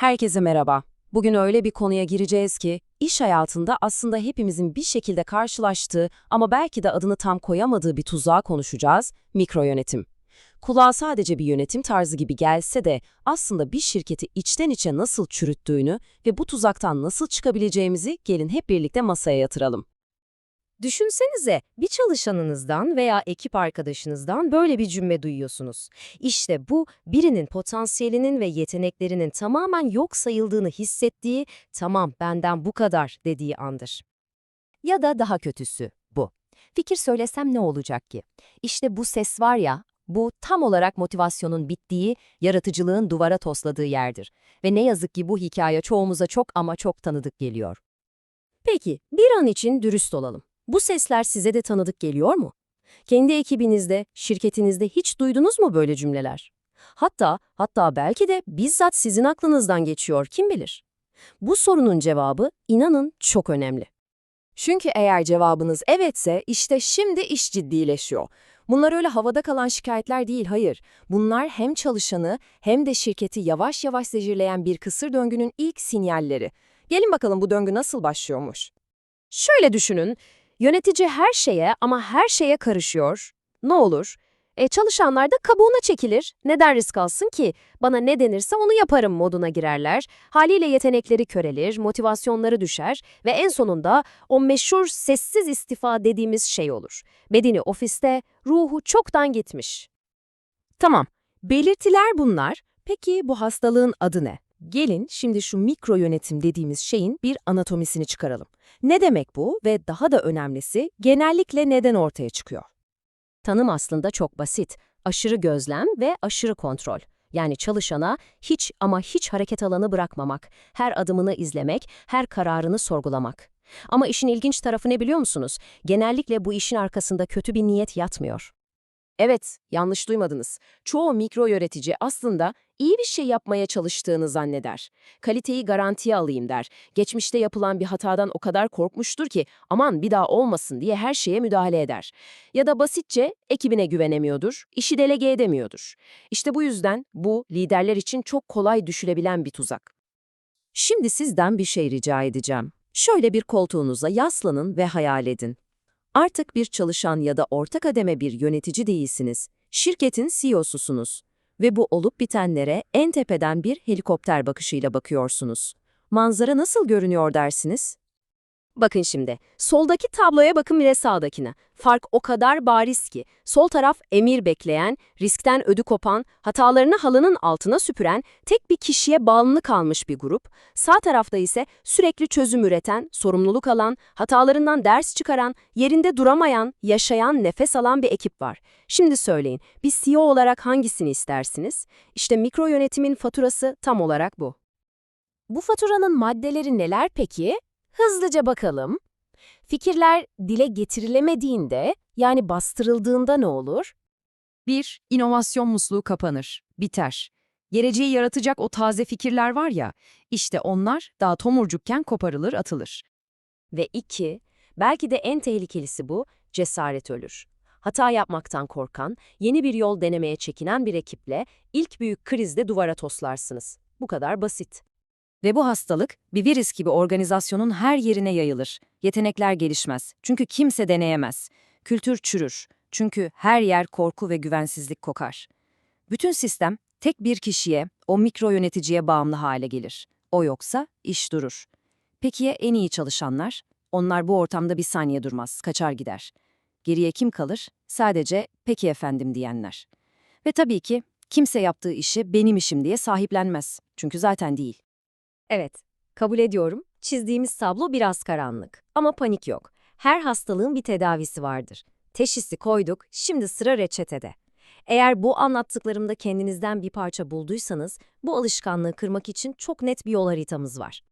Herkese merhaba. Bugün öyle bir konuya gireceğiz ki, iş hayatında aslında hepimizin bir şekilde karşılaştığı ama belki de adını tam koyamadığı bir tuzağa konuşacağız, mikro yönetim. Kulağa sadece bir yönetim tarzı gibi gelse de aslında bir şirketi içten içe nasıl çürüttüğünü ve bu tuzaktan nasıl çıkabileceğimizi gelin hep birlikte masaya yatıralım. Düşünsenize bir çalışanınızdan veya ekip arkadaşınızdan böyle bir cümle duyuyorsunuz. İşte bu birinin potansiyelinin ve yeteneklerinin tamamen yok sayıldığını hissettiği, tamam benden bu kadar dediği andır. Ya da daha kötüsü bu. Fikir söylesem ne olacak ki? İşte bu ses var ya, bu tam olarak motivasyonun bittiği, yaratıcılığın duvara tosladığı yerdir. Ve ne yazık ki bu hikaye çoğumuza çok ama çok tanıdık geliyor. Peki, bir an için dürüst olalım. Bu sesler size de tanıdık geliyor mu? Kendi ekibinizde, şirketinizde hiç duydunuz mu böyle cümleler? Hatta, hatta belki de bizzat sizin aklınızdan geçiyor, kim bilir? Bu sorunun cevabı, inanın, çok önemli. Çünkü eğer cevabınız evetse işte şimdi iş ciddileşiyor. Bunlar öyle havada kalan şikayetler değil, hayır. Bunlar hem çalışanı hem de şirketi yavaş yavaş zehirleyen bir kısır döngünün ilk sinyalleri. Gelin bakalım bu döngü nasıl başlıyormuş. Şöyle düşünün, yönetici her şeye ama her şeye karışıyor. Ne olur? E, çalışanlar da kabuğuna çekilir. Neden risk alsın ki? Bana ne denirse onu yaparım moduna girerler. Haliyle yetenekleri körelir, motivasyonları düşer ve en sonunda o meşhur sessiz istifa dediğimiz şey olur. Bedeni ofiste, ruhu çoktan gitmiş. Tamam, belirtiler bunlar. Peki bu hastalığın adı ne? Gelin şimdi şu mikro yönetim dediğimiz şeyin bir anatomisini çıkaralım. Ne demek bu ve daha da önemlisi genellikle neden ortaya çıkıyor? Tanım aslında çok basit. Aşırı gözlem ve aşırı kontrol. Yani çalışana hiç ama hiç hareket alanı bırakmamak, her adımını izlemek, her kararını sorgulamak. Ama işin ilginç tarafı ne biliyor musunuz? Genellikle bu işin arkasında kötü bir niyet yatmıyor. Evet, yanlış duymadınız. Çoğu mikro yönetici aslında iyi bir şey yapmaya çalıştığını zanneder. Kaliteyi garantiye alayım der. Geçmişte yapılan bir hatadan o kadar korkmuştur ki aman bir daha olmasın diye her şeye müdahale eder. Ya da basitçe ekibine güvenemiyordur, işi delege edemiyordur. İşte bu yüzden bu liderler için çok kolay düşülebilen bir tuzak. Şimdi sizden bir şey rica edeceğim. Şöyle bir koltuğunuza yaslanın ve hayal edin. Artık bir çalışan ya da orta kademe bir yönetici değilsiniz. Şirketin CEO'susunuz ve bu olup bitenlere en tepeden bir helikopter bakışıyla bakıyorsunuz. Manzara nasıl görünüyor dersiniz? Bakın şimdi, soldaki tabloya bakın bir sağdakine. Fark o kadar bariz ki, sol taraf emir bekleyen, riskten ödü kopan, hatalarını halının altına süpüren, tek bir kişiye bağımlı kalmış bir grup. Sağ tarafta ise sürekli çözüm üreten, sorumluluk alan, hatalarından ders çıkaran, yerinde duramayan, yaşayan, nefes alan bir ekip var. Şimdi söyleyin, bir CEO olarak hangisini istersiniz? İşte mikro yönetimin faturası tam olarak bu. Bu faturanın maddeleri neler peki? Hızlıca bakalım. Fikirler dile getirilemediğinde, yani bastırıldığında ne olur? 1. İnovasyon musluğu kapanır, biter. Geleceği yaratacak o taze fikirler var ya, işte onlar daha tomurcukken koparılır, atılır. Ve iki, belki de en tehlikelisi bu, cesaret ölür. Hata yapmaktan korkan, yeni bir yol denemeye çekinen bir ekiple ilk büyük krizde duvara toslarsınız. Bu kadar basit. Ve bu hastalık bir virüs gibi organizasyonun her yerine yayılır. Yetenekler gelişmez. Çünkü kimse deneyemez. Kültür çürür. Çünkü her yer korku ve güvensizlik kokar. Bütün sistem tek bir kişiye, o mikro yöneticiye bağımlı hale gelir. O yoksa iş durur. Peki ya en iyi çalışanlar? Onlar bu ortamda bir saniye durmaz, kaçar gider. Geriye kim kalır? Sadece peki efendim diyenler. Ve tabii ki kimse yaptığı işi benim işim diye sahiplenmez. Çünkü zaten değil. Evet, kabul ediyorum. Çizdiğimiz tablo biraz karanlık. Ama panik yok. Her hastalığın bir tedavisi vardır. Teşhisi koyduk, şimdi sıra reçetede. Eğer bu anlattıklarımda kendinizden bir parça bulduysanız, bu alışkanlığı kırmak için çok net bir yol haritamız var.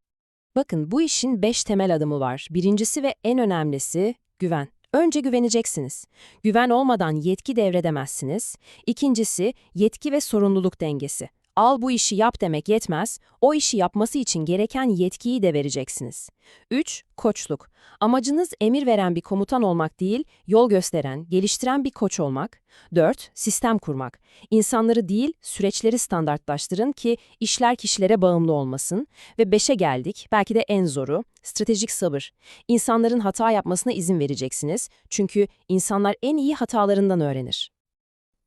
Bakın bu işin beş temel adımı var. Birincisi ve en önemlisi güven. Önce güveneceksiniz. Güven olmadan yetki devredemezsiniz. İkincisi yetki ve sorumluluk dengesi. Al bu işi yap demek yetmez, o işi yapması için gereken yetkiyi de vereceksiniz. 3. Koçluk. Amacınız emir veren bir komutan olmak değil, yol gösteren, geliştiren bir koç olmak. 4. Sistem kurmak. İnsanları değil, süreçleri standartlaştırın ki işler kişilere bağımlı olmasın. Ve 5'e geldik, belki de en zoru, stratejik sabır. İnsanların hata yapmasına izin vereceksiniz. Çünkü insanlar en iyi hatalarından öğrenir.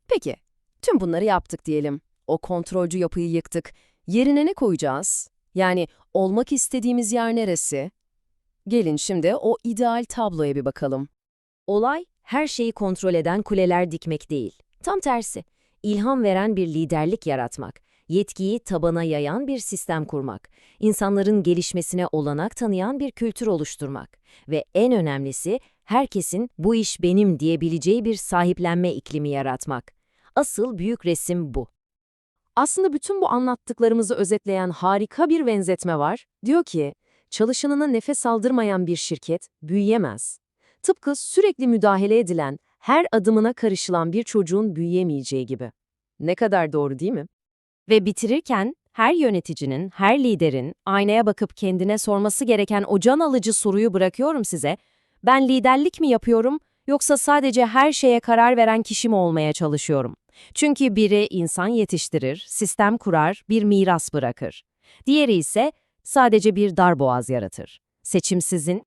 Peki, tüm bunları yaptık diyelim. O kontrolcü yapıyı yıktık. Yerine ne koyacağız? Yani olmak istediğimiz yer neresi? Gelin şimdi o ideal tabloya bir bakalım. Olay, her şeyi kontrol eden kuleler dikmek değil. Tam tersi, ilham veren bir liderlik yaratmak, yetkiyi tabana yayan bir sistem kurmak, insanların gelişmesine olanak tanıyan bir kültür oluşturmak ve en önemlisi herkesin bu iş benim diyebileceği bir sahiplenme iklimi yaratmak. Asıl büyük resim bu. Aslında bütün bu anlattıklarımızı özetleyen harika bir benzetme var. Diyor ki, çalışanına nefes aldırmayan bir şirket büyüyemez. Tıpkı sürekli müdahale edilen, her adımına karışılan bir çocuğun büyüyemeyeceği gibi. Ne kadar doğru değil mi? Ve bitirirken her yöneticinin, her liderin aynaya bakıp kendine sorması gereken o can alıcı soruyu bırakıyorum size. Ben liderlik mi yapıyorum yoksa sadece her şeye karar veren kişi mi olmaya çalışıyorum? Çünkü biri insan yetiştirir, sistem kurar, bir miras bırakır. Diğeri ise sadece bir darboğaz yaratır. Seçim sizin,